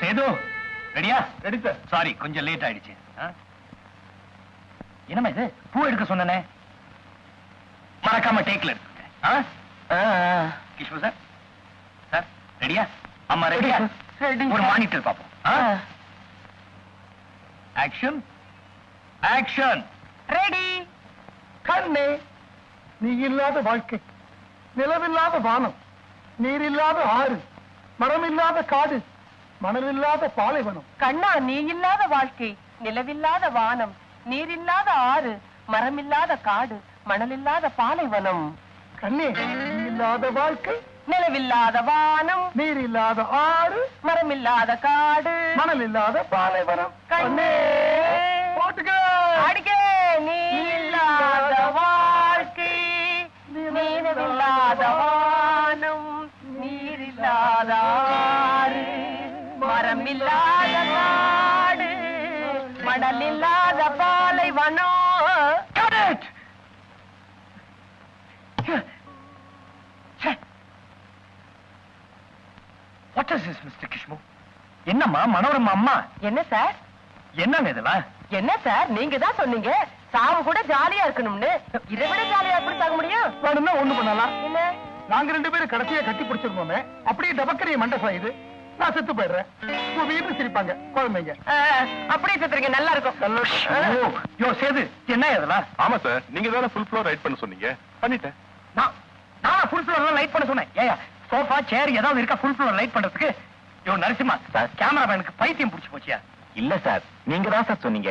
சேது ரெடியா? Ready sir. Sorry கொஞ்சம் late ஆயிடுச்சு. என்னமா இது? பூ எடுக்க சொன்னனே. மறக்காம டேக்ல? கிஷ்ணு சார். சார் ரெடியா அம்மா ரெடியா ஒரு மானிட்டர் பாப்போம் ஆக்ஷன் ஆக்ஷன் ரெடி கண்ணே நீ இல்லாத வாழ்க்கை. நிலவில்லாத வானம். நீரில்லாத ஆறு. மரமில்லாத காடு. மணலில்லாத பாலைவனம். கண்ணா நீ இல்லாத வாழ்க்கை. நிலவில்லாத வானம். நீரில்லாத ஆறு. மரமில்லாத காடு. மணலில்லாத பாலைவனம். கண்ணே இல்லாத வாழ்க்கை. நிலவில்லாத வானம். நீர் இல்லாத ஆறு. மரமில்லாத காடு. மணல் இல்லாத பாலைவனம் கண்ணே. என்னம்மா மனோரமா அம்மா. என்ன சார்? என்னங்க இதெல்லாம்? என்ன சார்? நீங்க தான் சொன்னீங்க. சாவு கூட ஜாலியா இருக்கணும்னு. இதை விட ஜாலியா எப்படி தாங்க முடியும்? வேணும்னா ஒண்ணு பண்ணலாம்? என்ன? நாங்க ரெண்டு பேரும் கடைசியா கட்டி பிடிச்சிருந்தோமே அப்படியே டபக்கரிய மண்டை சாயுது நான் செத்து போயிடுறேன். உங்க வீட்டு சிரிப்பாங்க குழந்தைங்க. அப்படியே சுத்துறீங்க நல்லா இருக்கும். ஓ, யோ சேது என்ன இதெல்லாம்? ஆமா சார் நீங்க தானே ஃபுல் ஃப்ளோர் ரைட் பண்ண சொன்னீங்க. பண்ணிட்டேன். நான் நான் ஃபுல் ஃப்ளோர் லைட் பண்ண சொன்னேன். ஏயா சோஃபா சேர் ஏதாவது இருக்கா ஃபுல் ஃப்ளோர் லைட் பண்றதுக்கு? யோ நரசிம்மா சார். கேமராமேனுக்கு பைத்தியம் பிடிச்சு போச்சியா? இல்ல சார். நீங்க தான் சார் சொன்னீங்க?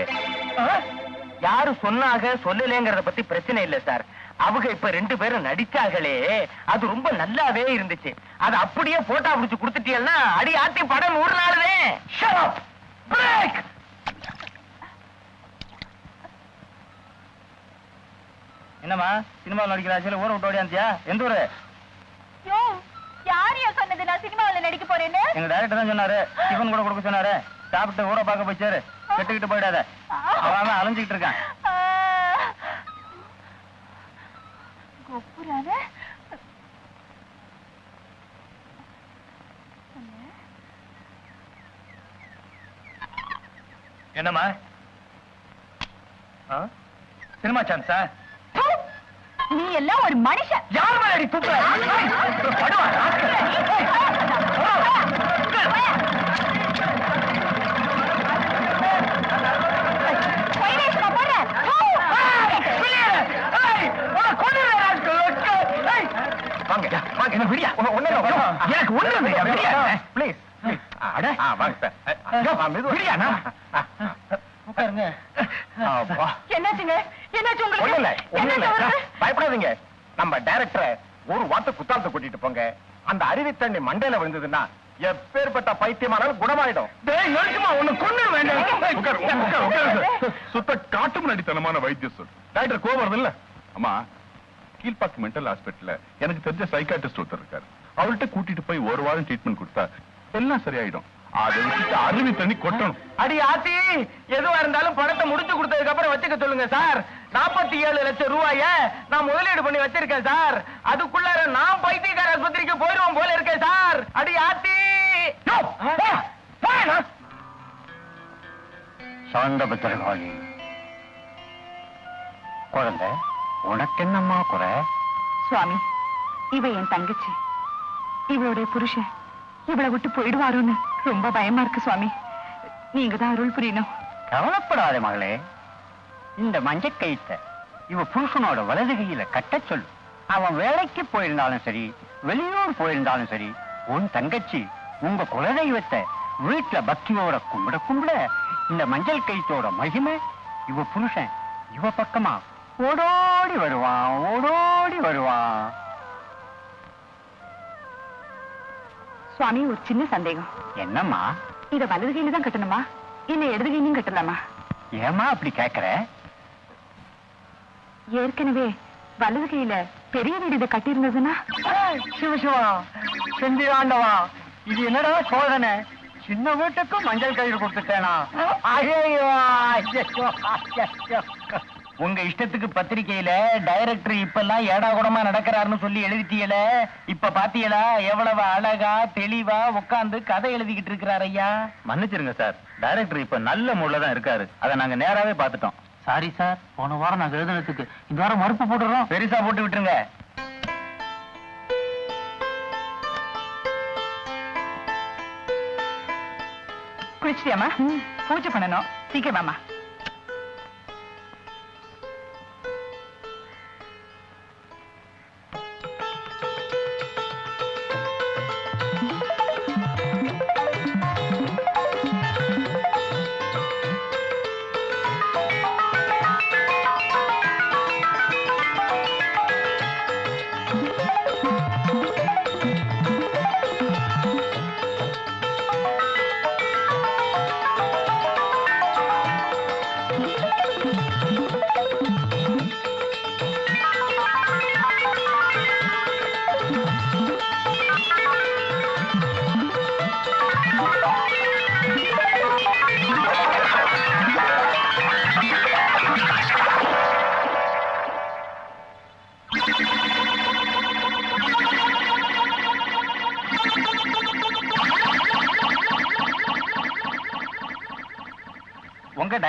யாரு சொன்னாக சொல்லலங்கிறத பத்தி பிரச்சனை இல்ல சார். அவங்க இப்ப ரெண்டு பேரும் நடிச்சாங்களே அது ரொம்ப நல்லாவே இருந்துச்சு. அது அப்படியே போட்டோ பிடிச்சு கொடுத்துட்டீங்கன்னா அடி ஆட்டி படம் நூறு நாளுதே! Break! என்னம்மா சினிமாவில் நடிக்கிற ஆசையில ஊரை விட்டு ஓடியாந்தியா எந்த ஊரு? யார் யா சொன்னது? நான் சினிமாவுல நடிக்க போறேன்னு? எங்க டைரக்டர் தான் சொன்னாரு. டிஃபன் கூட கொடுக்க சொன்னாரு. சாப்பிட்டு ஊரை பார்க்க போய் சேரு கெட்டுக்கிட்டு போயிடாத. அவன் அலைஞ்சுக்கிட்டு இருக்கான். என்னம்மா? சினிமா சான்ஸா நீ எல்லாம் ஒரு மனுஷன் யார் மேல அடி தூக்குற? ஏய், படுவா, எனக்கு ஒண்ணு? ப்ளீஸ் அட. வாங்க சார் விடியா? உட்காருங்க. என்னாச்சுங்க என்னாச்சு உங்களுக்கு பயப்படாதீங்க. நம்ம டைரக்டரை ஒரு வார்த்தை குத்தாலத்தை கூட்டிட்டு போங்க. அந்த அருவி தண்ணி மண்டையில விழுந்ததுன்னா எப்பேற்பட்ட பைத்தியமானாலும் குணமாயிடும். சுத்த காட்டு முன்னாடித்தனமான வைத்தியம் சொல் டாக்டர் கோவம் இல்ல அம்மா கீழ்பாக்கு மென்டல் ஹாஸ்பிட்டல்ல எனக்கு தெரிஞ்ச சைக்காட்டிஸ்ட் ஒருத்தர் இருக்காரு. அவர்கிட்ட கூட்டிட்டு போய் ஒரு வாரம் ட்ரீட்மெண்ட் கொடுத்தா எல்லாம் சரியாயிடும். அதை விட்டுட்டு அருவி தண்ணி கொட்டணும். அடி ஆத்தி எதுவா இருந்தாலும் பணத்தை முடிச்சு கொடுத்ததுக்கு அப்புறம் வச்சுக்க சொல்லுங்க சார். நாற்பத்தி ஏழு லட்சம் ரூபாய நான் முதலீடு பண்ணி வச்சிருக்கேன் சார். அதுக்குள்ளார நான் பைத்தியக்கார ஆஸ்பத்திரிக்கு போயிருவோம் போல இருக்கேன் சார். அடி ஆத்தி. சாந்த பத்திரகாளி குழந்தை உனக்கு என்னம்மா குறை? சுவாமி இவ என் தங்கச்சி. இவளுடைய புருஷன் இவளை விட்டு போயிடுவாரோன்னு ரொம்ப பயமா இருக்கு சுவாமி. நீங்க தான் அருள் புரியணும். கவலைப்படாத மகளே. இந்த மஞ்சள் கயித்தை இவ புருஷனோட வலது கையில கட்டச் சொல்லு. அவன் வேலைக்கு போயிருந்தாலும் சரி வெளியூர் போயிருந்தாலும் சரி உன் தங்கச்சி உங்க குலதெய்வத்தை வீட்டுல பக்தியோட கும்பிட கும்பிட இந்த மஞ்சள் கயித்தோட மகிமை இவ புருஷன் இவ பக்கமா ஓடோடி வருவான் ஓடோடி வருவான் சுவாமி ஒரு சின்ன சந்தேகம். என்னம்மா? இத வலது கையில தான் கட்டணுமா? இல்ல இடது கையிலும் கட்டலாமா? ஏமா அப்படி கேக்குற? ஏற்கனவே வலது கையில பெரிய வீடு இதை கட்டியிருந்ததுன்னா? சிவசிவா செந்தி ஆண்டவா இது என்னடா சோதனை? சின்ன வீட்டுக்கும் மஞ்சள் கயிறு கொடுத்துட்டேனா. உங்க இஷ்டத்துக்கு பத்திரிக்கையில டைரக்டர் இப்பெல்லாம் ஏடா கூடமா நடக்கிறாருன்னு சொல்லி எழுதிட்டீல இப்ப பாத்தீங்களா? எவ்வளவு அழகா தெளிவா உட்கார்ந்து கதை எழுதிக்கிட்டு இருக்கிறார் ஐயா. மன்னிச்சிருங்க சார். டைரக்டர் இப்ப நல்ல மூட்ல தான் இருக்காரு. அதை நாங்க நேராவே பார்த்துட்டோம். சாரி சார் போன வாரம் நாங்க எழுதுனதுக்கு இந்த வாரம் மறுப்பு போட்டுறோம். பெருசா போட்டு விட்டுருங்க. குளிச்சிட்டியாமா பூஜை பண்ணணும். சீக்கிரமாமா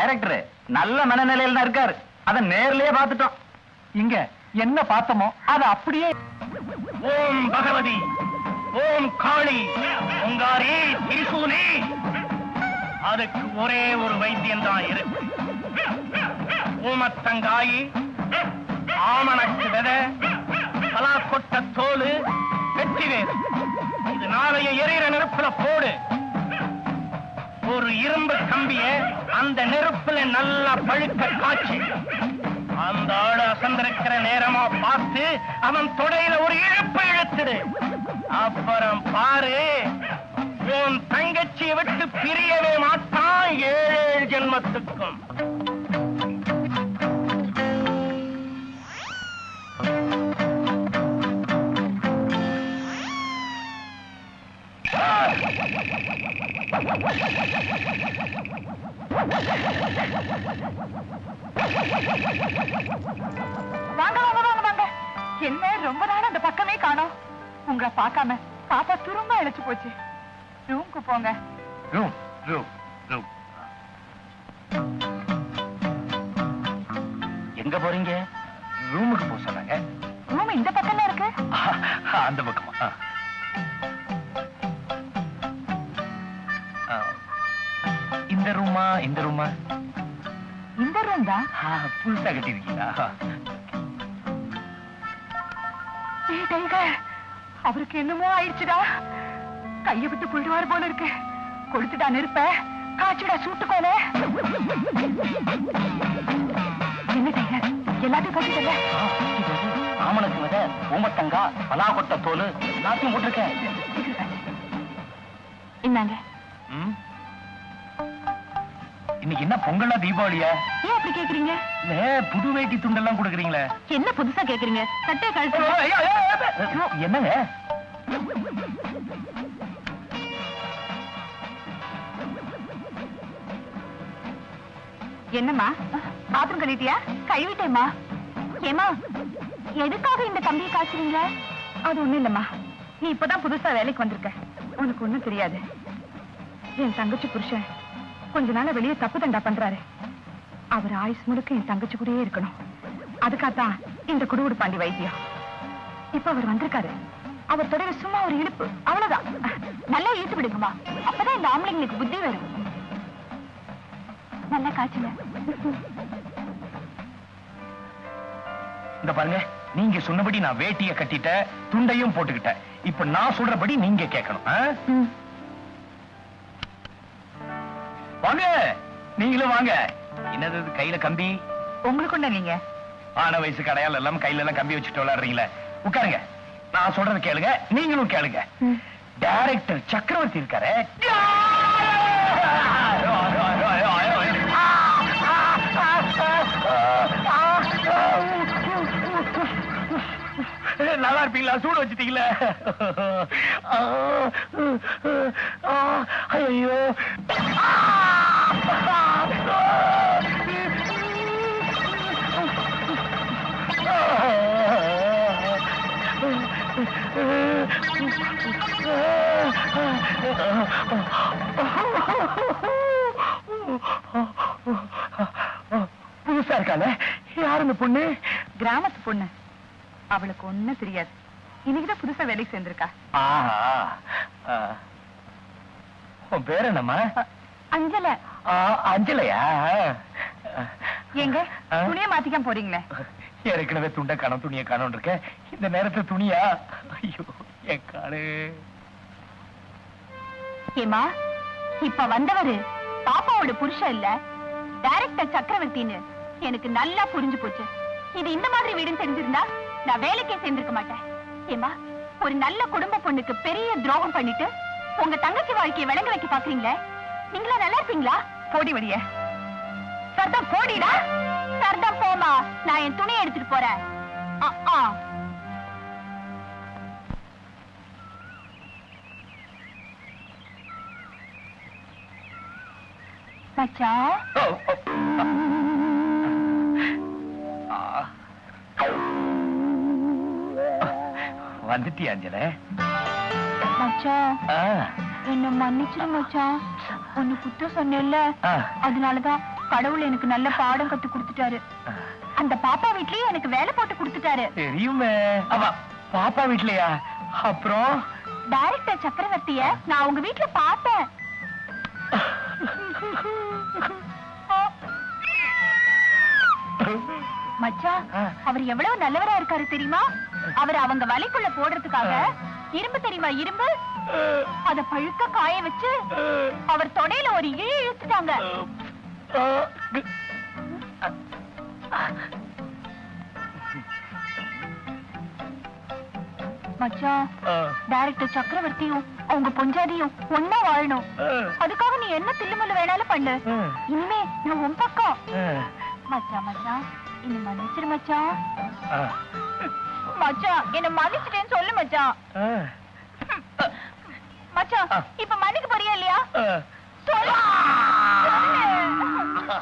டைரக்டர் நல்ல மனநிலையில தான் இருக்காரு. அத நேர்லயே பார்த்துட்டோம். இங்க என்ன பார்த்தோமோ அத அப்படியே ஓம் பகவதி ஓம் காளி உங்காரி திரிசூலி அதுக்கு ஒரே ஒரு வைத்தியம் தான் இருக்கு. ஊமத்தங்காயி ஆமணக்கு வித பலா கொட்ட தோல் வெற்றி வேறு. இது நாளைய எரியிற நெருப்புல போடு. ஒரு இரும்பு கம்பிய அந்த நெருப்புல நல்லா பழுக்க காய்ச்சி அந்த ஆடு அசந்திருக்கிற நேரமா பார்த்து அவன் தொடையில ஒரு இழுப்பு இழுத்துடு. அப்புறம் பாரு உன் தங்கச்சியை விட்டு பிரியவே மாட்டான் ஏழு ஏழு ஜென்மத்துக்கும். வாங்க வாங்க வாங்க வாங்க. என்ன ரொம்ப நாள் அந்த பக்கமே காணோம். உங்களை பார்க்காம பாப்பா துரும்ப இழைச்சு போச்சு. ரூம்க்கு போங்க. ரூம் ரூம் ரூம் எங்க போறீங்க? ரூமுக்கு போக சொன்னாங்க. ரூம் இந்த பக்கம்ல இருக்கு. அந்த பக்கமா. இந்த ரூமா இந்த ரூமா இந்த ரூம் தான் புதுசா கட்டிருக்கீங்களா அவருக்கு என்னமோ ஆயிடுச்சுடா. கைய விட்டு போயிடுவார் போல இருக்கு. கொடுத்துட்டா நெருப்ப. காய்ச்சுடா சூட்டுக்கோல. என்ன டைகர் எல்லாத்தையும் கட்டிட்டல ஆமணக்கு வித ஊமத்தங்கா பலாக்கொட்டை தோல் எல்லாத்தையும் போட்டிருக்கேன். இந்தாங்க. ம்? இன்னைக்கு என்ன பொங்கலா தீபாவளியா? ஏன் அப்படி கேக்குறீங்க? இல்ல புது வேட்டி துண்டெல்லாம் கொடுக்குறீங்களே. என்ன புதுசா கேக்குறீங்க? என்னங்க? என்னம்மா? பாத்ரூம் கழிட்டியா கழுவிட்டேம்மா ஏமா எதுக்காக இந்த கம்பியை காய்ச்சுறீங்க? அது ஒண்ணும் இல்லம்மா. நீ இப்பதான் புதுசா வேலைக்கு வந்திருக்க. உனக்கு ஒண்ணும் தெரியாது. என் தங்கச்சி புருஷன் கொஞ்ச நாளா வெளியே தப்பு தண்டா பண்றாரு. அவர் ஆயுஸ் முழுக்க என் தங்கச்சி கூடயே இருக்கணும். அதுக்காகத்தான் இந்த குடுகுடு பாண்டி வைத்தியம். இப்ப அவர் வந்திருக்காரு. அவர் தொடையில சும்மா ஒரு இடுப்பு அவ்வளவுதான். நல்லா இழுத்து விடுங்கம்மா. அப்பதான் இந்த ஆம்பளைங்களுக்கு புத்தி வரும். நல்லா காய்ச்சல இந்த பாருங்க நீங்க சொன்னபடி நான் வேட்டிய கட்டிட்டேன் துண்டையும் போட்டுக்கிட்டேன். இப்ப நான் சொல்றபடி நீங்க கேட்கணும் நீங்களும் வாங்க என்னது கையில கம்பி உங்களுக்கு ஒண்ணு இல்லைங்க ஆன வயசு கடையால் எல்லாம் கையில எல்லாம் கம்பி வச்சுட்டு விளையாடுறீங்களே உட்காருங்க நான் சொல்றது கேளுங்க நீங்களும் கேளுங்க டைரக்டர் சக்கரவர்த்தி இருக்காரு நல்லா இருப்பீங்களா சூடு வச்சுட்டீங்களே ஐயோ புதுசா இருக்கால யார் இந்த பொண்ணு? கிராமத்து பொண்ணு. அவளுக்கு ஒண்ணும் தெரியாது. இன்னைக்குதான் புதுசா வேலைக்கு சேர்ந்திருக்கா. உன் பேர் என்னம்மா? அஞ்சல. அஞ்சலையா? எங்க? துணியை மாத்திக்காம போறீங்களே? ஏற்கனவே துண்ட காணும் துணியை காணும் இருக்கேன். இந்த நேரத்து துணியா? ஐயோ என் காலு. ஏமா இப்ப வந்தவரு பாப்பாவோட புருஷன் இல்ல டைரக்டர் சக்கரவர்த்தின்னு எனக்கு நல்லா புரிஞ்சு போச்சு. இது இந்த மாதிரி வீடுன்னு தெரிஞ்சிருந்தா நான் வேலைக்கே சேர்ந்திருக்க மாட்டேன். ஏமா ஒரு நல்ல குடும்ப பொண்ணுக்கு பெரிய துரோகம் பண்ணிட்டு உங்க தங்கச்சி வாழ்க்கையை விளங்க வைக்க பாக்குறீங்களே? நீங்களா நல்லா இருப்பீங்களா போடி வழிய சர்தம் போடிடா. சர்தம் போமா நான் என் துணியை எடுத்துட்டு போறேன். ஆ. வந்துட்டியா அஞ்சல? மச்சான் ஆ, என்ன மன்னிச்சிரு மச்சான் ஒன்னு குத்தம் சொன்னேல்ல ஆ. அதனாலதான் கடவுள் எனக்கு நல்ல பாடம் கத்து கொடுத்துட்டாரு. அந்த பாப்பா வீட்லயும் எனக்கு வேலை போட்டு கொடுத்துட்டாரு. தெரியுமே. பாப்பா வீட்லயா? அப்புறம்? டைரக்டர் சக்கரவர்த்திய நான் உங்க வீட்ல பார்த்தேன். மச்சான் ஆ. அவர் எவ்வளவு நல்லவரா இருக்காரு தெரியுமா? அவர் அவங்க வலைக்குள்ள போடுறதுக்காக இரும்பு தெரியுமா இரும்பு? அத பழுக்க காய வச்சு அவர் தொடையில ஒரு இழு இழுத்துட்டாங்க. மச்சான் டைரக்டர் சக்கரவர்த்தியும் அவங்க பொஞ்சாதியும் ஒன்னா வாழணும். அதுக்காக நீ என்ன தில்லுமுல்லு வேணாலும் பண்ணு. இனிமே நான் உன் பக்கம். மச்சான் மச்சான் என்ன மன்னிச்சிரு மச்சான். மச்சான் என்ன மன்னிச்சிட்டேன்னு சொல்லு மச்சான். மச்சான் இப்ப மன்னிக்க போறியா இல்லையா? சொல்லு.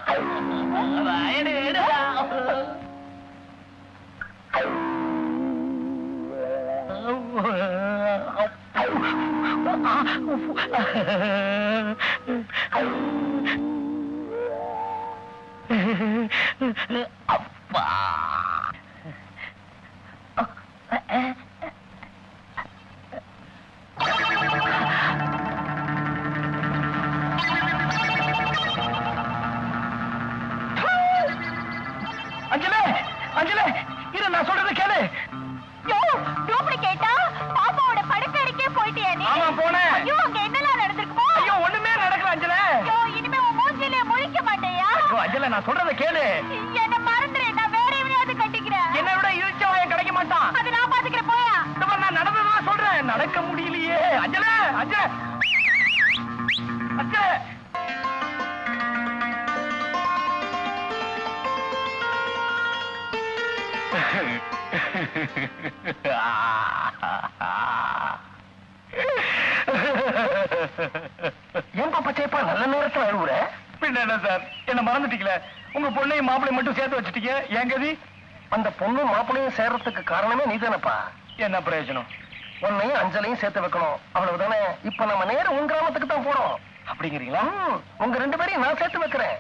அப்பா மட்டும் சேர்த்து வச்சுட்டீங்க. கதி? அந்த பொண்ணும் மாப்பிளையும் சேர்றதுக்கு காரணமே நீதானப்பா. என்ன பிரயோஜனம்? உன்னையும் அஞ்சலையும் சேர்த்து வைக்கணும். அவ்வளவுதானே? இப்ப நம்ம நேரம் உங்க கிராமத்துக்கு தான் போறோம். அப்படிங்கிறீங்களா? உங்க ரெண்டு பேரையும் நான் சேர்த்து வைக்கிறேன்.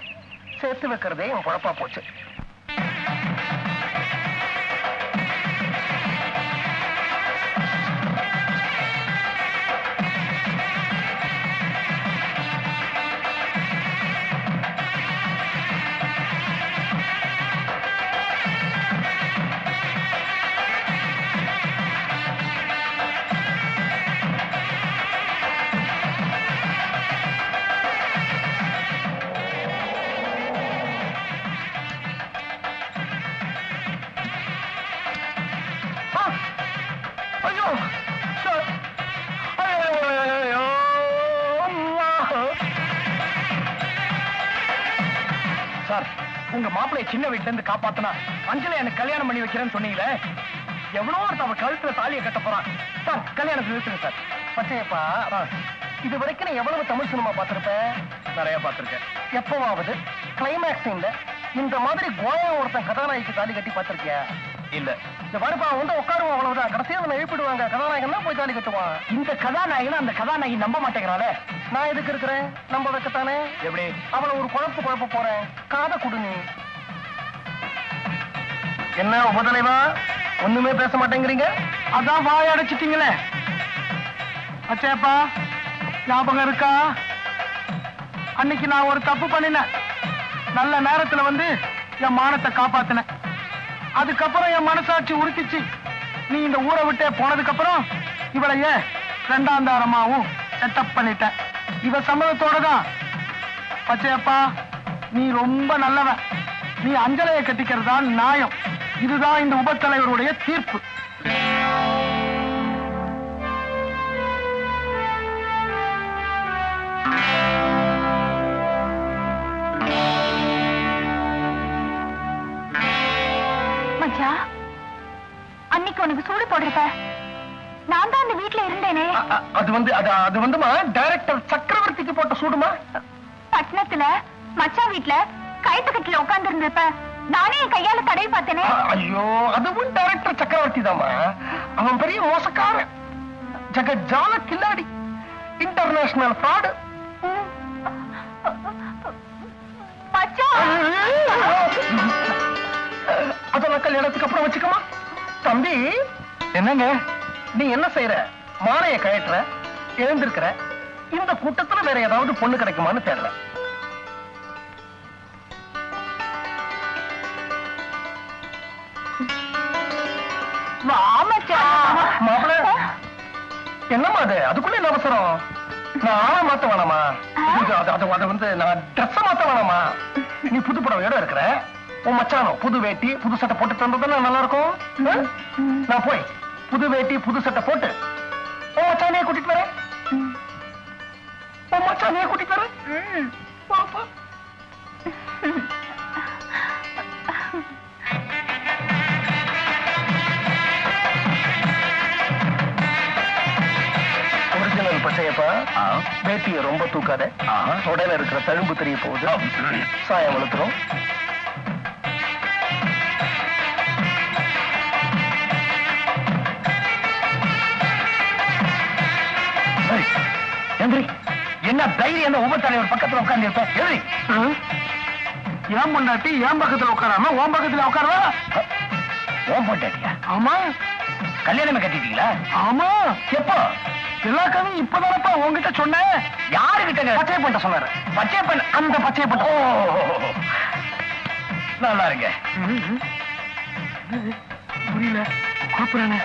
சேர்த்து வைக்கிறதே என் குழப்பா போச்சு. உங்க மாப்பிளைய சின்ன வீட்டுல இருந்து காப்பாத்தினா அஞ்சலை எனக்கு கல்யாணம் பண்ணி வைக்கிறேன்னு சொன்னீங்களே? எவ்வளோ ஒருத்தன் அவன் கழுத்துல தாலியை கட்ட போறான் சார் கல்யாணத்தை நிறுத்துங்க சார். பச்சையப்பா இது வரைக்கும் நீ எவ்வளவு தமிழ் சினிமா பார்த்திருப்ப? நிறைய பார்த்திருக்கேன். எப்பவாவது கிளைமேக்ஸ் இந்த மாதிரி கோயா ஒருத்தன் கதாநாயகிக்கு தாலி கட்டி பார்த்திருக்கியா? இல்ல. இந்த பாருப்பா வந்து உட்காருவான் அவ்வளவுதான். கடைசியா அவனை எழுப்பிடுவாங்க. கதாநாயகன் தான் போய் தாலி கட்டுவான். இந்த கதாநாயகன் அந்த கதாநாயகி நம்ப மாட்டேங்கிறாளே. நான் எதுக்கு இருக்கிறேன்? நம்ப வைக்கத்தானே எப்படி? அவளை ஒரு குழப்பு குழப்ப போறேன். காதை குடு நீ. என்ன உபதலைவா? ஒண்ணுமே பேச மாட்டேங்கிறீங்க? அதான் வாய் அடைச்சிட்டீங்களே. அச்சேப்பா ஞாபகம் இருக்கா? அன்னைக்கு நான் ஒரு தப்பு பண்ணினேன். நல்ல நேரத்துல வந்து என் மானத்தை காப்பாத்தினேன். அதுக்கப்புறம் என் மனசாட்சி உறுத்திச்சு நீ இந்த ஊரை விட்டே போனதுக்கு அப்புறம் இவளைய ரெண்டாந்தாரமாவும் ரெண்டாம் தாரமாவும் செட்டப் பண்ணிட்டேன் இவ சம்மதத்தோட தான். பச்சையப்பா நீ ரொம்ப நல்லவன் நீ அஞ்சலையை கட்டிக்கிறதா நியாயம். இதுதான் இந்த உபத்தலைவருடைய தீர்ப்பு. அது வந்து அது வந்துமா? டைரக்டர் சக்கரவர்த்திக்கு போட்ட சூடுமா? பட்டணத்துல மச்சான் வீட்ல கைத்து கட்டில உட்கார்ந்து இருந்தப்ப நானே என் கையால தடவி பார்த்தேனே. ஐயோ அதுவும் டைரக்டர் சக்கரவர்த்தி தாமா அவன் பெரிய மோசக்காரன். ஜகஜால கில்லாடி. இன்டர்நேஷனல் ஃப்ராடு அதெல்லாம் கல்யாணத்துக்கு அப்புறம் வச்சுக்கமா. தம்பி என்னங்க? நீ என்ன செய்யற மாலையை கழட்டுற எழுந்திருக்கிற இந்த கூட்டத்துல வேற ஏதாவது பொண்ணு கிடைக்குமான்னு தெரியல வா என்னம்மா அது? அதுக்குள்ள என்ன அவசரம்? நான் ஆளை மாத்த வேணாமா? இது வந்து நான் ட்ரெஸ் மாத்த வேணாமா? நீ புது புடவையோட இருக்கிற? உன் மச்சானோ புது வேட்டி புது சட்டை போட்டு தந்ததுன்னா நல்லா இருக்கும்? நான் போய் புது வேட்டி புது சட்டை போட்டு உன் மச்சானையே கூட்டிட்டு வரேன். உன் மச்சானையே கூட்டிட்டு வரேன். ஒரிஜினல் பச்சையப்பா. வேட்டியை ரொம்ப தூக்காத. உடல இருக்கிற தழும்பு தெரிய போகுது. சாயம் வளர்த்துரும். என்ன தைரியம் அந்த உபத்தலைவர் பக்கத்துல உட்கார்ந்து இருப்ப எதிரி. ஏன் பொண்டாட்டி ஏன் பக்கத்துல உட்காராம ஓம் பக்கத்துல உட்காரவா? ஓம் பொண்டாட்டியா? ஆமா. கல்யாணமே கட்டிட்டீங்களா? ஆமா. எப்போ? எல்லா கதையும் இப்பதானப்பா உங்ககிட்ட சொன்னேன். யாருகிட்ட பச்சை பண்ண சொன்னாரு. பச்சை பண்ண அந்த பச்சை பண்ண ஓ. நல்லா இருங்க. புரியல. குழப்பறானே